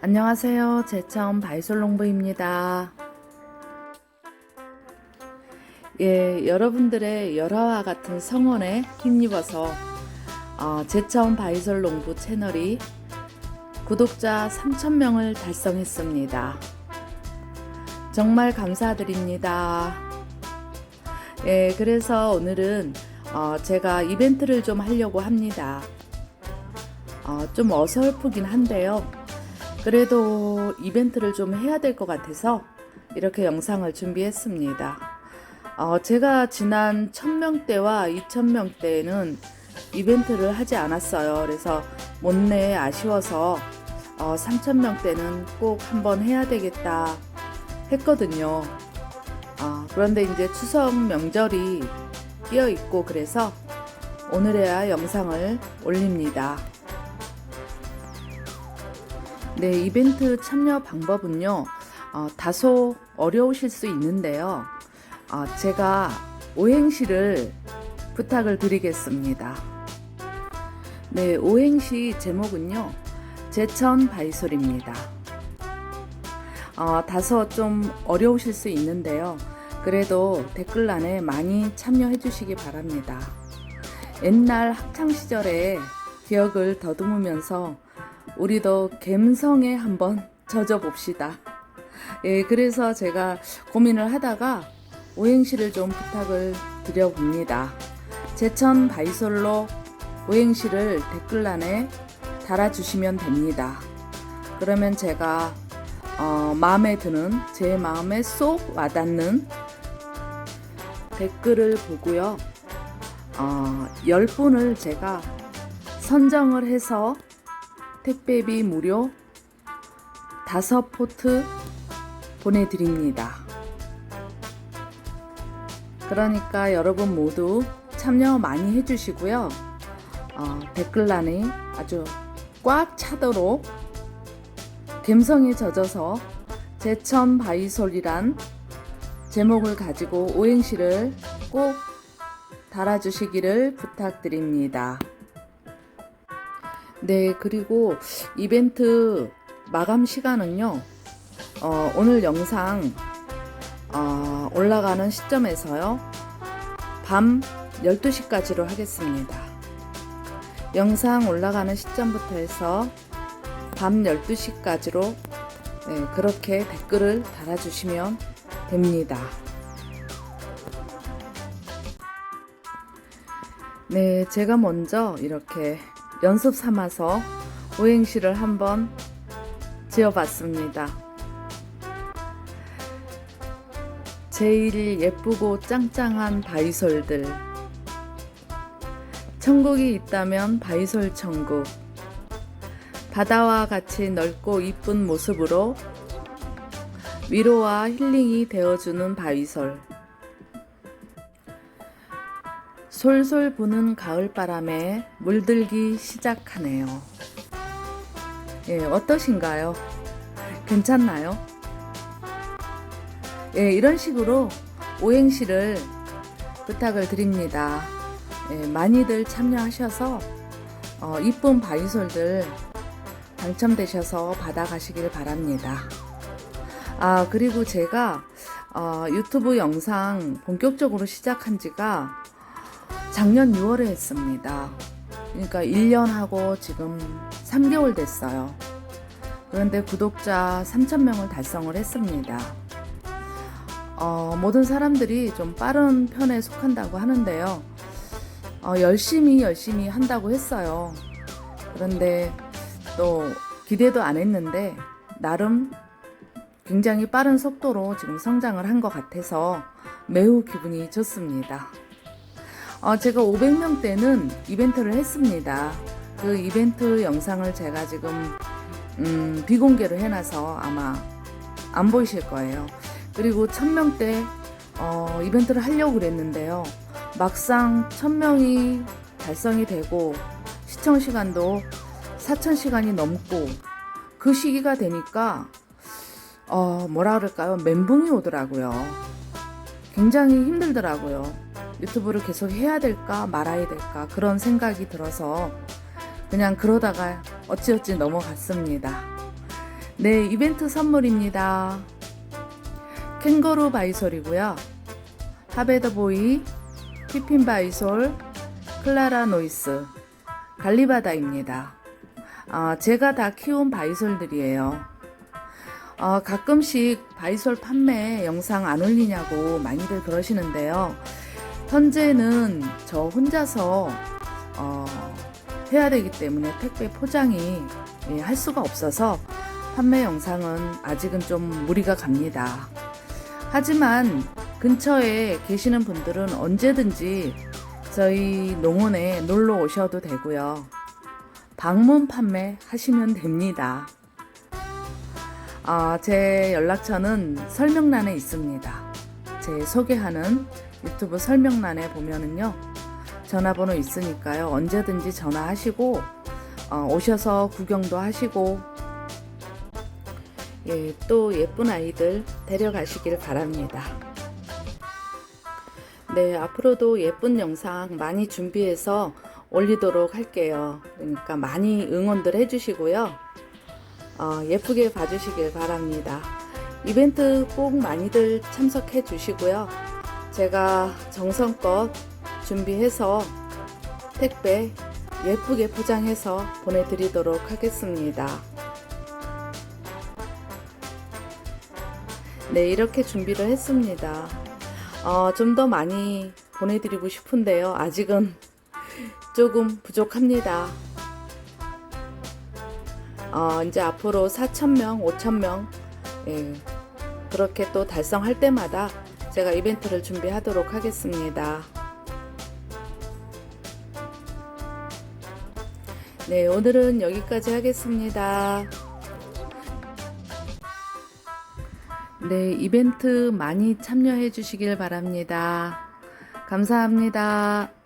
안녕하세요. 제천 바이솔롱부입니다. 예, 여러분들의 열화와 같은 성원에 힘입어서 어, 제천 바이솔롱부 채널이 구독자 3,000명을 달성했습니다. 정말 감사드립니다. 예, 그래서 오늘은 어, 제가 이벤트를 좀 하려고 합니다. 어, 좀 어설프긴 한데요. 그래도 이벤트를 좀 해야 될 것 같아서 이렇게 영상을 준비했습니다. 어, 제가 지난 1000명대와 2000명대에는 이벤트를 하지 않았어요. 그래서 못내 아쉬워서 어, 3000명대는 꼭 한번 해야 되겠다 했거든요. 어, 그런데 이제 추석 명절이 끼어 있고 그래서 오늘에야 영상을 올립니다. 네, 이벤트 참여 방법은요, 어, 다소 어려우실 수 있는데요. 어, 제가 오행시를 부탁을 드리겠습니다. 네, 오행시 제목은요, 제천 바이솔입니다. 어, 다소 좀 어려우실 수 있는데요. 그래도 댓글란에 많이 참여해 주시기 바랍니다. 옛날 학창시절의 기억을 더듬으면서 우리도 갬성에 한번 젖어 봅시다. 예, 그래서 제가 고민을 하다가 오행시를 좀 부탁을 드려봅니다. 제천 바이솔로 오행시를 댓글란에 달아주시면 됩니다. 그러면 제가 어, 마음에 드는 제 마음에 쏙 와닿는 댓글을 보고요. 어, 10분을 제가 선정을 해서 택배비 무료 다섯 포트 보내드립니다. 그러니까 여러분 모두 참여 많이 해주시고요. 어, 댓글란에 아주 꽉 차도록 갬성에 젖어서 제천 바이솔이란 제목을 가지고 오행시를 꼭 달아주시기를 부탁드립니다. 네, 그리고 이벤트 마감 시간은요, 어, 오늘 영상 어, 올라가는 시점에서요, 밤 12시까지로 하겠습니다. 영상 올라가는 시점부터 해서 밤 12시까지로 네, 그렇게 댓글을 달아주시면 됩니다. 네, 제가 먼저 이렇게 연습 삼아서 오행시를 한번 지어봤습니다. 제일 예쁘고 짱짱한 바이솔들. 천국이 있다면 바이솔 천국. 바다와 같이 넓고 이쁜 모습으로 위로와 힐링이 되어주는 바이솔. 솔솔 부는 가을바람에 물들기 시작하네요. 예, 어떠신가요? 괜찮나요? 예, 이런 식으로 오행시를 부탁을 드립니다. 예, 많이들 참여하셔서 어, 이쁜 바이솔들 당첨되셔서 받아가시길 바랍니다. 아, 그리고 제가 어, 유튜브 영상 본격적으로 시작한 지가 작년 6월에 했습니다. 그러니까 1년 하고 지금 3개월 됐어요. 그런데 구독자 3,000명을 달성을 했습니다. 어, 모든 사람들이 좀 빠른 편에 속한다고 하는데요. 어, 열심히 열심히 한다고 했어요. 그런데 또 기대도 안 했는데 나름 굉장히 빠른 속도로 지금 성장을 한 것 같아서 매우 기분이 좋습니다. 어, 제가 500명 때는 이벤트를 했습니다. 그 이벤트 영상을 제가 지금 음, 비공개로 해놔서 아마 안 보이실 거예요. 그리고 1000명 때 어, 이벤트를 하려고 그랬는데요. 막상 1000명이 달성이 되고 시청 시간도 4000시간이 넘고 그 시기가 되니까 어, 뭐라 그럴까요? 멘붕이 오더라고요. 굉장히 힘들더라고요. 유튜브를 계속 해야 될까 말아야 될까 그런 생각이 들어서 그냥 그러다가 어찌어찌 넘어갔습니다. 네, 이벤트 선물입니다. 캥거루 바이솔이고요. 하베더보이, 피핀 바이솔, 클라라 노이스, 갈리바다입니다. 아, 제가 다 키운 바이솔들이에요. 어, 가끔씩 바이솔 판매 영상 안 올리냐고 많이들 그러시는데요. 현재는 저 혼자서 어, 해야 되기 때문에 택배 포장이 예, 할 수가 없어서 판매 영상은 아직은 좀 무리가 갑니다. 하지만 근처에 계시는 분들은 언제든지 저희 농원에 놀러 오셔도 되고요. 방문 판매 하시면 됩니다. 아, 제 연락처는 설명란에 있습니다. 제 소개하는 유튜브 설명란에 보면은요, 전화번호 있으니까요. 언제든지 전화하시고, 어, 오셔서 구경도 하시고, 예, 또 예쁜 아이들 데려가시길 바랍니다. 네, 앞으로도 예쁜 영상 많이 준비해서 올리도록 할게요. 그러니까 많이 응원들 해주시고요. 어, 예쁘게 봐주시길 바랍니다. 이벤트 꼭 많이들 참석해 주시고요. 제가 정성껏 준비해서 택배 예쁘게 포장해서 보내드리도록 하겠습니다. 네, 이렇게 준비를 했습니다. 어, 좀 더 많이 보내드리고 싶은데요. 아직은 조금 부족합니다. 어, 이제 앞으로 4,000명, 5,000명, 예, 그렇게 또 달성할 때마다 제가 이벤트를 준비하도록 하겠습니다. 네, 오늘은 여기까지 하겠습니다. 네, 이벤트 많이 참여해 주시길 바랍니다. 감사합니다.